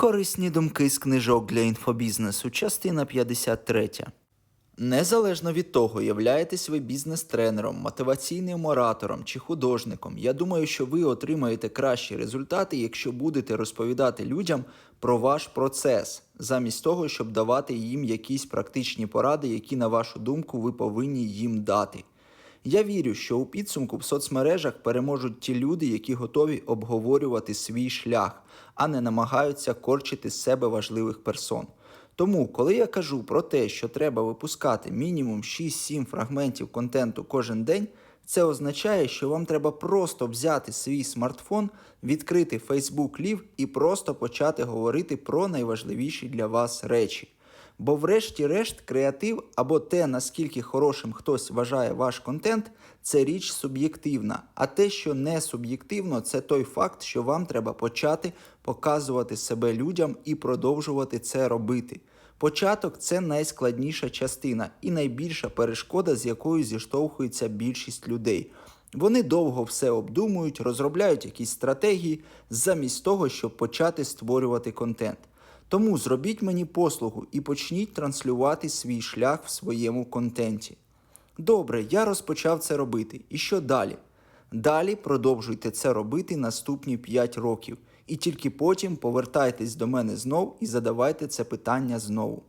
Корисні думки з книжок для інфобізнесу, частина 53. Незалежно від того, являєтесь ви бізнес-тренером, мотиваційним оратором чи художником, я думаю, що ви отримаєте кращі результати, якщо будете розповідати людям про ваш процес, замість того, щоб давати їм якісь практичні поради, які, на вашу думку, ви повинні їм дати. Я вірю, що у підсумку в соцмережах переможуть ті люди, які готові обговорювати свій шлях, а не намагаються корчити з себе важливих персон. Тому, коли я кажу про те, що треба випускати мінімум 6-7 фрагментів контенту кожен день, це означає, що вам треба просто взяти свій смартфон, відкрити Facebook Live і просто почати говорити про найважливіші для вас речі. Бо, врешті-решт, креатив або те, наскільки хорошим хтось вважає ваш контент, це річ суб'єктивна. А те, що не суб'єктивно, це той факт, що вам треба почати показувати себе людям і продовжувати це робити. Початок це найскладніша частина і найбільша перешкода, з якою зіштовхується більшість людей. Вони довго все обдумують, розробляють якісь стратегії, замість того, щоб почати створювати контент. Тому зробіть мені послугу і почніть транслювати свій шлях в своєму контенті. Добре, я розпочав це робити. І що далі? Далі продовжуйте це робити наступні 5 років, і тільки потім повертайтесь до мене знов і задавайте це питання знову.